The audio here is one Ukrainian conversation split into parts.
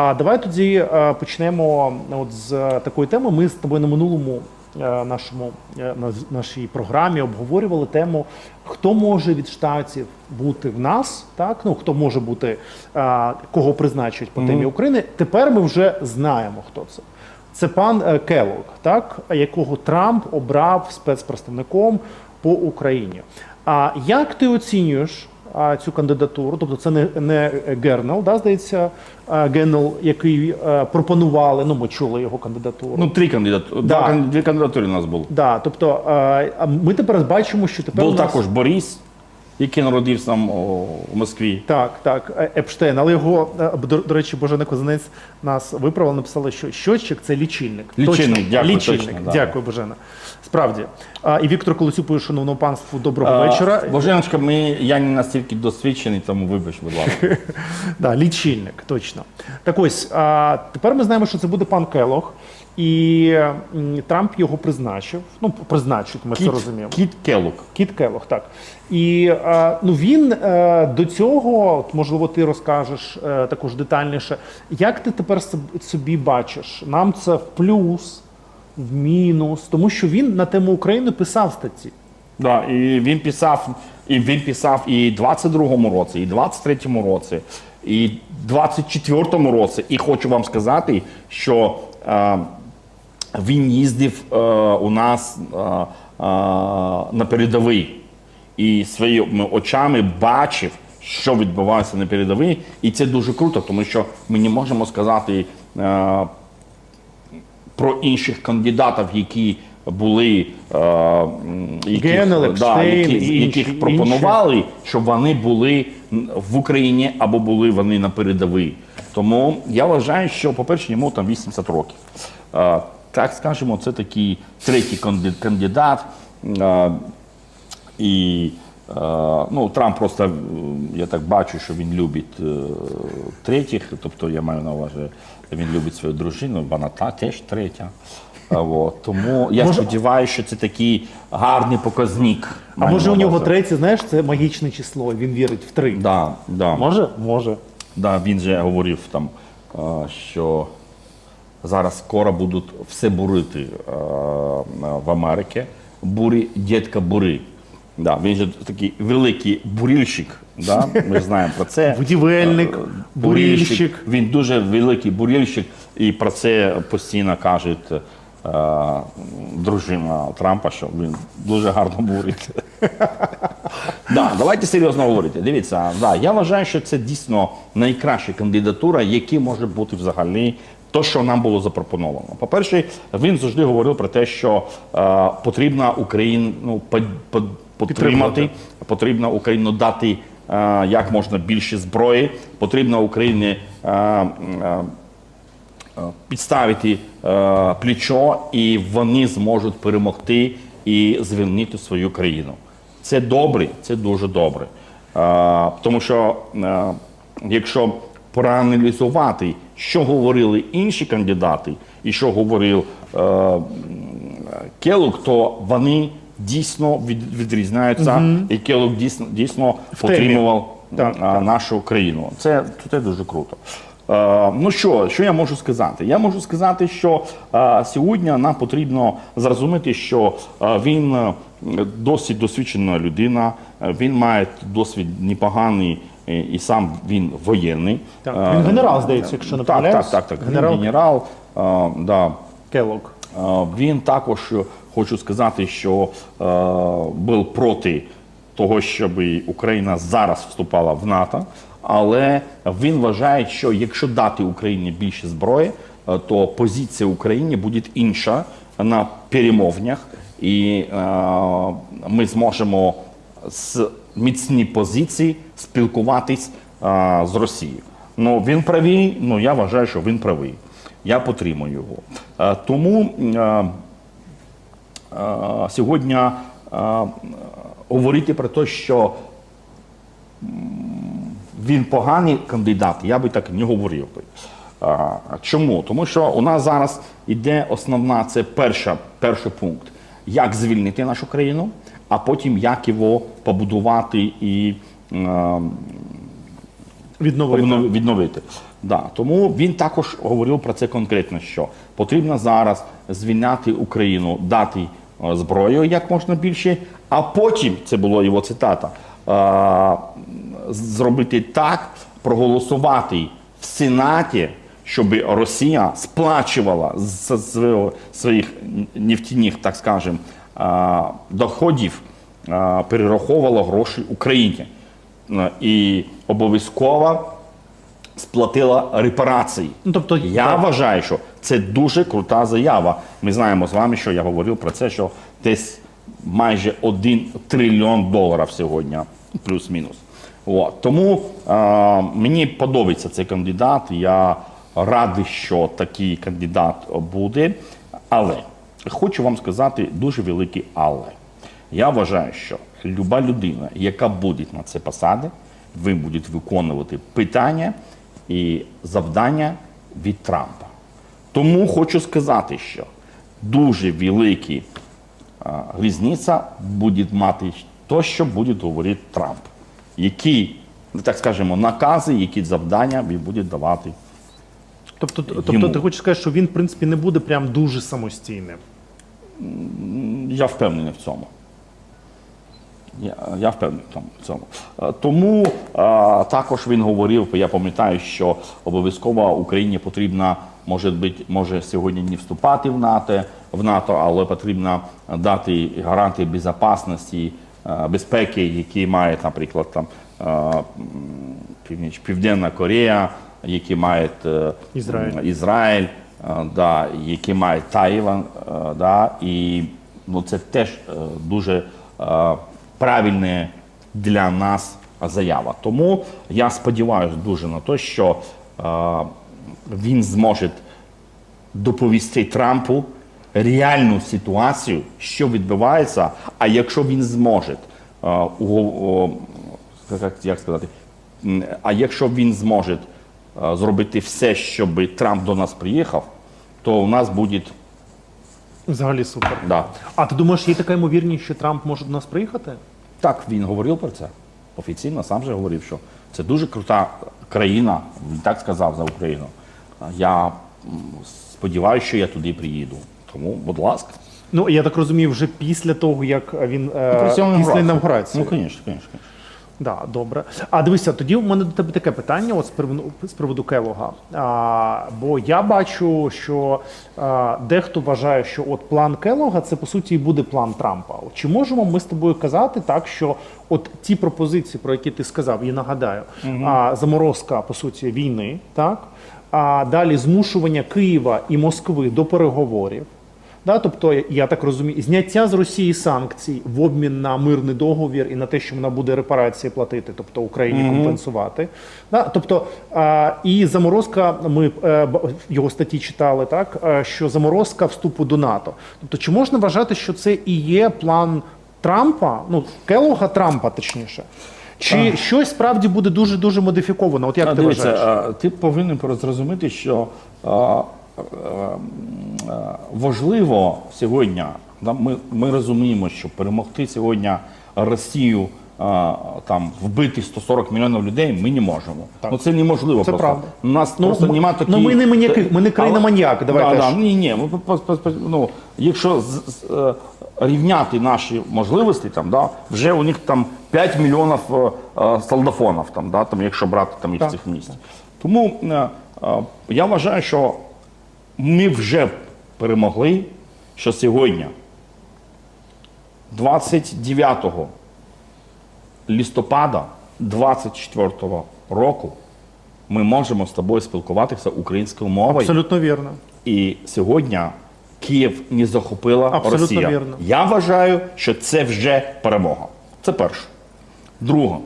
А давай тоді е, почнемо от з такої теми. Ми з тобою на минулому е, нашому е, нашій програмі обговорювали тему, хто може від штатів бути в нас, так ну хто може бути е, кого призначать по темі України. Тепер ми вже знаємо, хто це. Це пан е, Келлог, так якого Трамп обрав спецпредставником по Україні. А як ти оцінюєш цю кандидатуру? Тобто це не, не Гернел, да, здається, а, Геннел, який пропонували. Ну, ми чули його кандидатуру. Ну, три кандидатури. Да. Дві кандидатури у нас було. да, тобто, ми тепер бачимо, що тепер Був нас... також Борис, який народився у Москві. Так, так, е, Епштейн, але його, е, до, до речі, Божена Козанець нас виправила, написали, що щотчик це лічильник. Лічильник, точно, дякую, лічильник. точно, да. дякую, Божена. Справді. А, і Віктор Колосюк пише, шановному панству, доброго А, вечора. Боженочка, ми, я не настільки досвідчений, тому вибач, будь ласка. Да, лічильник, точно. Так ось, а, тепер ми знаємо, що це буде пан Келох, і Трамп його призначив. Ну, призначить, ми це розуміємо. Кіт Келук. Кіт Келох, так. І ну, він е, до цього, от, можливо, ти розкажеш е, також детальніше, як ти тепер собі бачиш? Нам це в плюс, в мінус, тому що він на тему України писав статті. Да, і він писав, і він писав і в 22-му році, і в 23-му році, і в 24-му році. І хочу вам сказати, що е, він їздив е, у нас е, е, на передовий і своїми очами бачив, що відбувається на передовій. І це дуже круто, тому що ми не можемо сказати. Е, про інших кандидатів, які були е, яких, Генел, да, які, інші- яких пропонували, щоб вони були в Україні або були вони на передовій. Тому я вважаю, що, по-перше, йому там 80 років. Так скажемо, це такий третій кандидат. Е, і е, ну, Трамп просто, е, я так бачу, що він любить третіх, тобто я маю на увазі, він любить свою дружину, вона та теж третя. От. Тому я Може- сподіваюся, що це такий гарний показник. А може у нього третє, знаєш, це магічне число, він вірить в три. Да, да. Може? Може. Да, він же говорив там, що зараз скоро будуть все бурити е, в Америці. Бурі, дітка бури. Да, він же такий великий бурільщик. Да? Ми знаємо про це. Будівельник, Е, бурільщик. Він дуже великий бурільщик, і про це постійно кажуть е, дружина Трампа, що він дуже гарно бурить. Да, давайте серйозно говорити. Дивіться, да, я вважаю, що це дійсно найкраща кандидатура, яка може бути взагалі то, що нам було запропоновано. По-перше, він завжди говорив про те, що е, потрібно Україну ну, по- по- підтримати, потрібно Україну дати е, як можна більше зброї, потрібно Україні. Е, е, е, підставити е, плечо, і вони зможуть перемогти і звільнити свою країну. Це добре, це дуже добре. Е, тому що е, якщо проаналізувати, що говорили інші кандидати, і що говорив е, Келук, то вони дійсно від, відрізняються, і Келук дійсно, дійсно Так, а, нашу країну. Це, це дуже круто. Е, ну що, що я можу сказати? Я можу сказати, що е, сьогодні нам потрібно зрозуміти, що е, він е, досить досвідчена людина, е, він має досвід непоганий. І сам він воєнний. Так, Е, він генерал, здається, якщо не так, так, так, так. Генерал. Він генерал. е, да. Келлог. Е, Він також хочу сказати, що е, був проти того, щоб Україна зараз вступала в НАТО, але він вважає, що якщо дати Україні більше зброї, то позиція України буде інша на перемовнях, і е, ми зможемо з міцні позиції спілкуватись е, з Росією. Ну він правий. Ну я вважаю, що він правий. Я підтримую його. Е, Тому е, е, сьогодні е, говорити про те, що він поганий кандидат, я би так не говорив би. А, Чому? Тому що у нас зараз іде основна, це перша, перший пункт, як звільнити нашу країну, а потім як його побудувати і е, Відновити. відновити. Да. Тому він також говорив про це конкретно, що потрібно зараз звільняти Україну, дати е, зброю як можна більше, а потім це було його цитата. е, Зробити так, проголосувати в Сенаті, щоб Росія сплачувала з своїх нефтяних, так скажемо, е, доходів, е, перераховувала гроші Україні. Е, І обов'язково сплатила репарації. Ну, тобто, Я так. вважаю, що це дуже крута заява. Ми знаємо з вами, що я говорив про це, що десь майже один трильйон доларів сьогодні, плюс-мінус. Тому е, мені подобається цей кандидат. Я радий, що такий кандидат буде. Але хочу вам сказати дуже великий але. Я вважаю, що люба людина, яка буде на це посаді, ви будете виконувати питання і завдання від Трампа. Тому хочу сказати, що дуже велика а, різниця буде мати те, що буде говорити Трамп. Які, так скажемо, накази, які завдання він буде давати. Тобто, тобто ти хочеш сказати, що він, в принципі, не буде прям дуже самостійним. Я впевнений в цьому. Я, я впевнений в в цьому. Е, Тому е, також він говорив, я пам'ятаю, що обов'язково Україні потрібно, може бути, може сьогодні не вступати в НАТО, в НАТО, але потрібно дати гарантії безпечності, е, безпеки, які має, наприклад, там Північ, Південна Корея, які мають е, Ізраїль. Ізраїль, е, да, які мають Тайван, е, да, і ну, це теж дуже правильне для нас заява. Тому я сподіваюся дуже на те, що він зможе доповісти Трампу реальну ситуацію, що відбувається. А якщо він зможе, як, сказати, а якщо він зможе зробити все, щоб Трамп до нас приїхав, то у нас буде Взагалі супер. да. А ти думаєш, є така ймовірність, що Трамп може до нас приїхати? Так, він говорив про це. Офіційно сам же говорив, що це дуже крута країна, він так сказав за Україну. Я сподіваюся, що я туди приїду. Тому, будь ласка. Ну, я так розумію, вже після того, як він е, після інаугурації. інавгурації. Ну, звісно, звісно. Да, добре. А дивися, тоді в мене до тебе таке питання, от з приводу, з приводу Келога. А, бо я бачу, що а, дехто вважає, що от план Келога це по суті і буде план Трампа. Чи можемо ми з тобою казати так, що от ті пропозиції, про які ти сказав, я нагадаю, а, заморозка по суті війни, так а далі змушування Києва і Москви до переговорів. Да, тобто, я так розумію, зняття з Росії санкцій в обмін на мирний договір і на те, що вона буде репарації платити, тобто Україні компенсувати. Да, тобто, а, і заморозка, ми е, його статті читали, так, е, що заморозка вступу до НАТО. Тобто, чи можна вважати, що це і є план Трампа, ну, Келога Трампа, точніше? Чи щось справді буде дуже дуже модифіковано? От як А, ти Дивіться, вважаєш? а, ти повинен зрозуміти, що а, а, а, важливо сьогодні, да, ми, ми розуміємо, що перемогти сьогодні Росію, а, там, вбити 140 мільйонів людей ми не можемо. Ну, це неможливо Це просто. правда. У нас Ну, просто ми- немає ну, такі... ми не маніяки, ми не країна-маніяк, давай да, да, ні, ні, ну, якщо з, з, е, рівняти наші можливості, там, да, вже у них там 5 мільйонів е, е, солдафонів, там, да, там, якщо брати там, їх Так, цих місць. Тому е, е, я вважаю, що ми вже перемогли, що сьогодні, 29 листопада 24 року, ми можемо з тобою спілкуватися українською мовою. Абсолютно вірно. І сьогодні Київ не захопила Абсолютно Росія. вірно. Я вважаю, що це вже перемога. Це перше. Друге,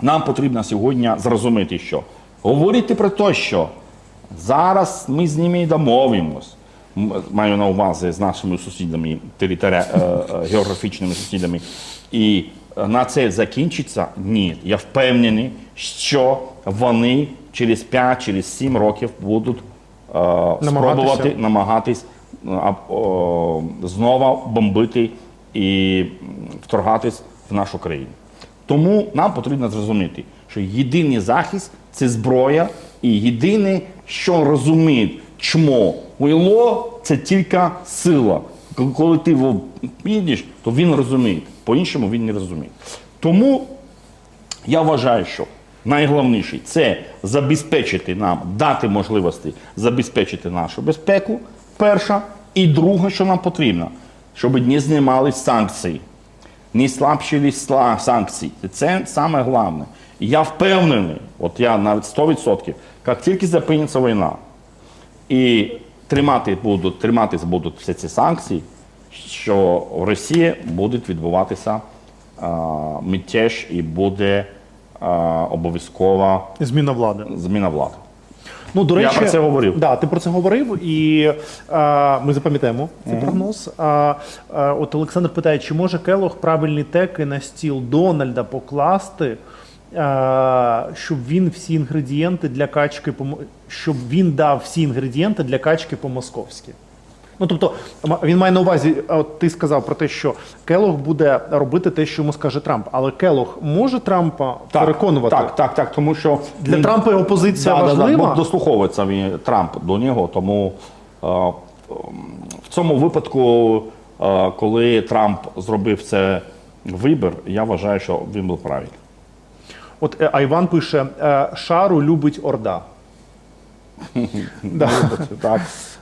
нам потрібно сьогодні зрозуміти, що говорити про те, що зараз ми з ними домовимось. Маю на увазі з нашими сусідами, територі... е, е, географічними сусідами, і на це закінчиться? Ні. Я впевнений, що вони через 5 через років будуть е, спробувати намагатись знову бомбити і вторгатись в нашу країну. Тому нам потрібно зрозуміти, що єдиний захист це зброя, і єдине, що розуміє чмо Уйло, це тільки сила. Коли- ти його підеш, то він розуміє. По-іншому він не розуміє. Тому я вважаю, що найголовніше це забезпечити нам, дати можливості забезпечити нашу безпеку. Перша. І друге, що нам потрібно, щоб не знімали санкції, не слабшили сла- санкції. Це саме головне. І я впевнений, от я навіть 100%, як тільки зупиниться війна, і тримати будуть, триматись будуть всі ці санкції, що в Росії буде відбуватися а, мятеж і буде а, обов'язкова Зміна влади. зміна влади. Ну, до Я речі, про це говорив. Да, ти про це говорив, і е, ми запам'ятаємо цей прогноз. А, е, от Олександр питає, чи може Келох правильні теки на стіл Дональда покласти, е, щоб він всі інгредієнти для качки по щоб він дав всі інгредієнти для качки по-московськи. Ну, тобто, він має на увазі, от ти сказав про те, що Келох буде робити те, що йому скаже Трамп. Але Келох може Трампа переконувати? Так, так, так, тому що Для він- Трампа його позиція Да, да, да, дослуховується він Трамп до нього. Тому е, в цьому випадку, е, коли Трамп зробив це вибір, я вважаю, що він був правильний. От е, а Іван пише: е, Шару любить Орда. да, Так.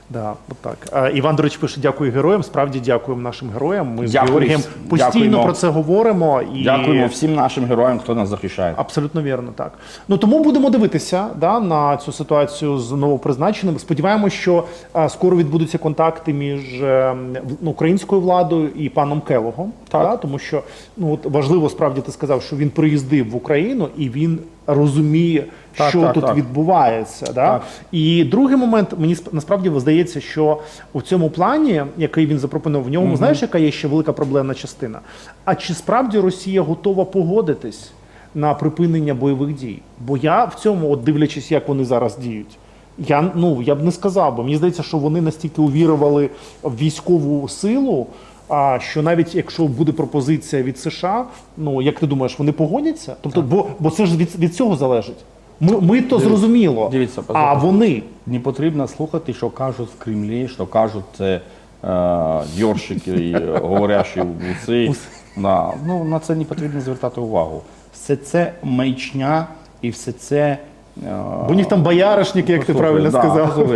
Да, от так. Е, Іван, до речі, пише: дякую героям. Справді дякуємо нашим героям. Ми з Георгієм постійно Дякуємо. про це говоримо. І... Дякуємо всім нашим героям, хто нас захищає. Абсолютно вірно, так. Ну тому будемо дивитися да, на цю ситуацію з новопризначеним. Сподіваємося, що е, скоро відбудуться контакти між е, в- ну, українською владою і паном Келогом. Да, тому що ну от важливо справді ти сказав, що він приїздив в Україну і він розуміє, Так, що так, тут так. відбувається. Да? Так. І другий момент мені сп- насправді здається, що у цьому плані, який він запропонував, в ньому знаєш, яка є ще велика проблемна частина. А чи справді Росія готова погодитись на припинення бойових дій? Бо я в цьому, от дивлячись, як вони зараз діють. Я ну я б не сказав, бо мені здається, що вони настільки увірували в військову силу. А що навіть якщо буде пропозиція від США, ну як ти думаєш, вони погодяться? Тобто, бо, бо це ж від, від цього залежить. Ми, ми то зрозуміло, дивіться, а вони Не потрібно слухати, що кажуть в Кремлі, що кажуть це е, йоршики, і, говорящі вуси. Да. Ну, на це не потрібно звертати увагу. Все це маячня і все це. Бо у них там бояришники, як ти правильно да, сказав.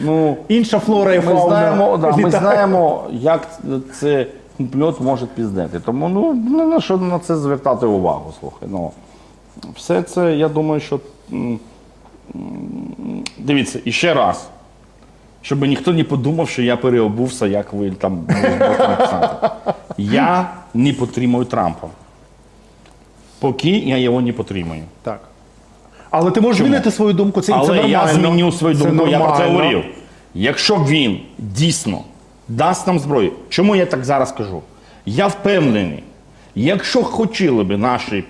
Ну, Інша флора і ми фауна. знаємо, да, ми знаємо, як це комплот може піздити. Тому ну, не на що на це звертати увагу. Слухай. Ну, все це, я думаю, що. Дивіться, і ще раз. Щоб ніхто не подумав, що я переобувся, як ви там написати. Я не підтримую Трампа. Поки я його не підтримую. Так. Але ти можеш Чому? змінити свою думку, це, це Але нормально. я зміню свою Це думку, я про це нормально. говорив. Якщо він дійсно дасть нам зброю, чому я так зараз кажу? Я впевнений, якщо хотіли б наші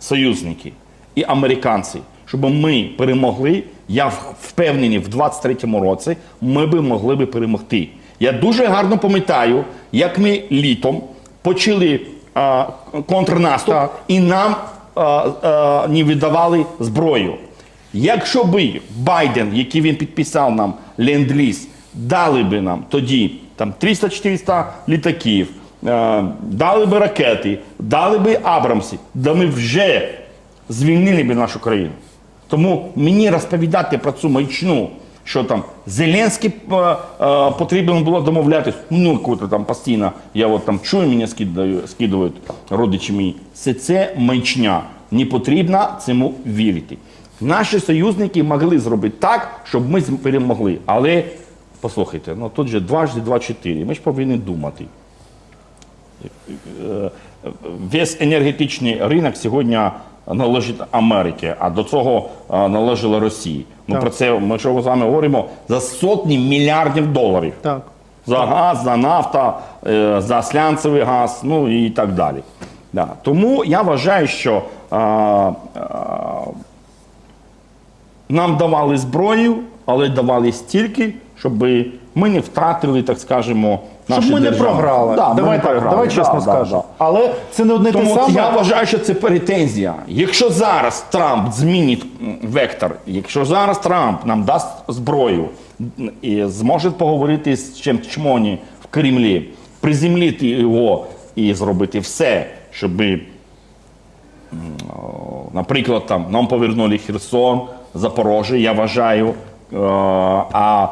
союзники і американці, щоб ми перемогли, я впевнений, в 23-му році ми б могли б перемогти. Я дуже гарно пам'ятаю, як ми літом почали а, контрнаступ, Так. і нам не видавали зброю. Якщо би Байден, який він підписав нам ленд-ліз, дали би нам тоді там 300-400 літаків, е, дали би ракети, дали би Абрамси, да ми вже звільнили би нашу країну. Тому мені розповідати про цю маячну, що там Зеленський е, е, потрібно було домовлятись, ну куди там постійно, я от там чую, мене скидують родичі мої. Все це маячня. Не потрібно цьому вірити. Наші союзники могли зробити так, щоб ми перемогли. Але послухайте, ну тут же дважди два чотири. Ми ж повинні думати. Е, Весь енергетичний ринок сьогодні належить Америці, а до цього належало Росії. Так. про це ми що з вами говоримо за сотні мільярдів доларів. Так. За газ, за нафта, е, за слянцевий газ, ну і так далі. Да. Тому я вважаю, що а, а, нам давали зброю, але давали стільки, щоб ми не втратили, так скажемо, Щоб ми не програли. Да, ми давай так, програли. давай чесно Да, да, скажемо. да. Але це не одне те Тому саме. я вважаю, що це претензія. Якщо зараз Трамп змінить м, вектор, якщо зараз Трамп нам дасть зброю м, і зможе поговорити з чим чмоні в Кремлі, приземлити його і зробити все, щоб, наприклад, там нам повернули Херсон, Запорожжя, я вважаю, е, а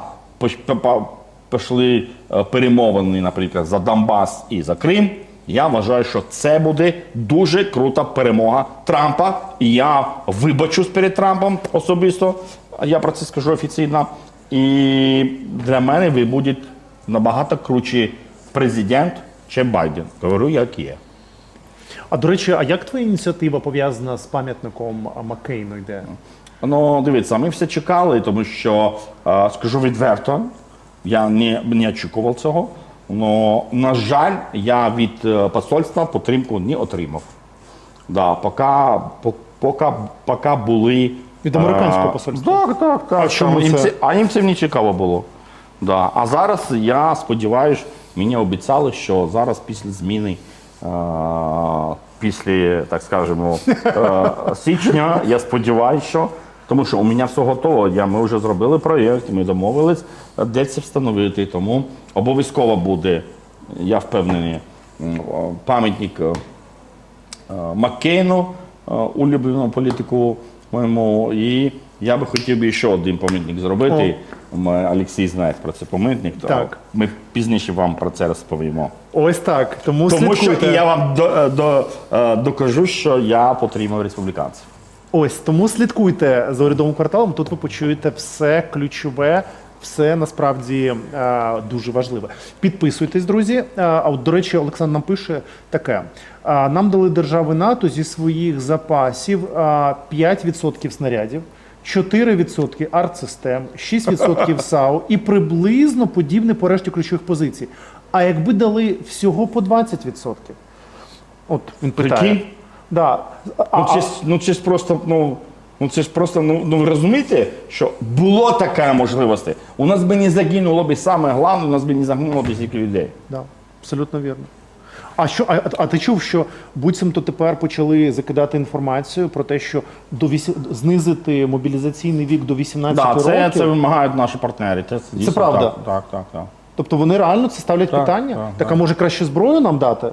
пішли е, перемовини, наприклад, за Донбас і за Крим. Я вважаю, що це буде дуже крута перемога Трампа. І я вибачусь перед Трампом особисто. Я про це скажу офіційно. І для мене ви будете набагато кручий президент, ніж Байден. Говорю, як є. А до речі, а як твоя ініціатива пов'язана з пам'ятником Маккейну йде? Ну, дивіться, ми все чекали, тому що е, скажу відверто, я не, не очікував цього. Но, на жаль, я від е, посольства підтримку не отримав. Да, поки, поки, поки були. Від американського е, посольства? Так, так, так. А чому їм це? А їм це не цікаво було. Да. А зараз я сподіваюся, мені обіцяли, що зараз після зміни, е, після, так скажемо, січня, я сподіваюся, що. Тому що у мене все готово. Я, ми вже зробили проєкт, ми домовились, де це встановити. Тому обов'язково буде, я впевнений, пам'ятник е, е, Маккейну, е, улюбленому політику моєму. І я би хотів би ще один пам'ятник зробити. Ми, Олексій знає про це пам'ятник. то Так. Ми пізніше вам про це розповімо. Ось так. Тому, Тому що і я вам до, до, е, докажу, що я підтримав республіканців. Ось тому слідкуйте за урядовим кварталом. Тут ви почуєте все ключове, все насправді е, дуже важливе. Підписуйтесь, друзі. Е, А от до речі, Олександр нам пише таке: Е, нам дали держави НАТО зі своїх запасів е, 5% снарядів. 4% артсистем, 6% САУ і приблизно подібне по решті ключових позицій. А якби дали всього по 20%? От він питає. Да. А, Ну, це, ж- ну це ж просто, ну, ну це ж просто, ну, ну ви розумієте, що було така можливість. У нас би не загинуло би саме головне, у нас би не загинуло б стільки людей. Да, абсолютно вірно. А що, а, а ти чув, що буцімто тепер почали закидати інформацію про те, що до вісі... знизити мобілізаційний вік до 18 Да, це, років? це вимагають наші партнери. Це, дійсно правда? Так, так, так. так. Тобто вони реально це ставлять Так, питання? так, так, а може краще зброю нам дати?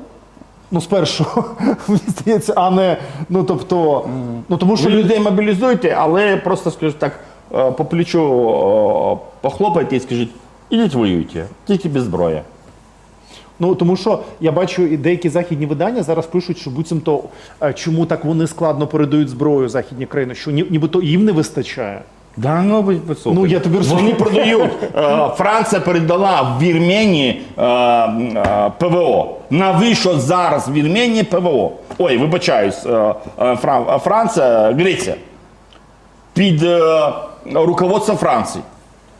Ну, спершу, мені здається, а не. Ну тобто, ну тому що Ви людей мобілізуйте, але просто скажіть так, е, по плечу е, похлопайте і скажіть, ідіть воюйте, тільки без зброї. Ну тому що я бачу і деякі західні видання зараз пишуть, що буцімто е, чому так вони складно передають зброю західні країни, що ні, нібито їм не вистачає. Да, ну. Ну, я тобі розумію. Вони продають. Е, Франція передала в Вірменії е, е, ПВО. Навіщо зараз в Вірменії ПВО? Ой, вибачаюсь, е, е, Фран- е, Франція, Греція. Під е, руководством Франції.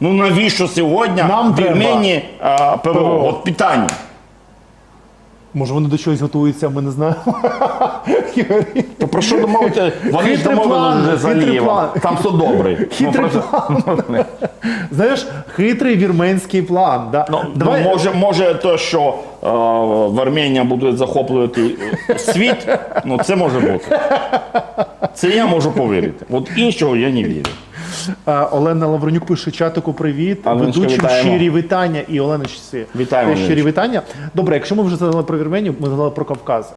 Ну навіщо сьогодні Нам в треба. Вірменії е, ПВО? ПВО. От питання. Може вони до чогось готуються, ми не знаємо. То про що домовити? Вони ж домовилися вже за план. Там все добре. Хитрий ну, просто- Знаєш, хитрий вірменський план. Да? Ну, Давай, ну, може, може, то, що е, в Арменії будуть захоплювати світ, ну це може бути. Це я можу повірити. От іншого я не вірю. Олена Лавронюк пише чатику привіт, Оленочка, ведучим вітаємо. щирі вітання і Оленочці. Вітаємо, щирі Оленочка. вітання. Добре, якщо ми вже згадали про Вірменію, ми згадали про Кавказ.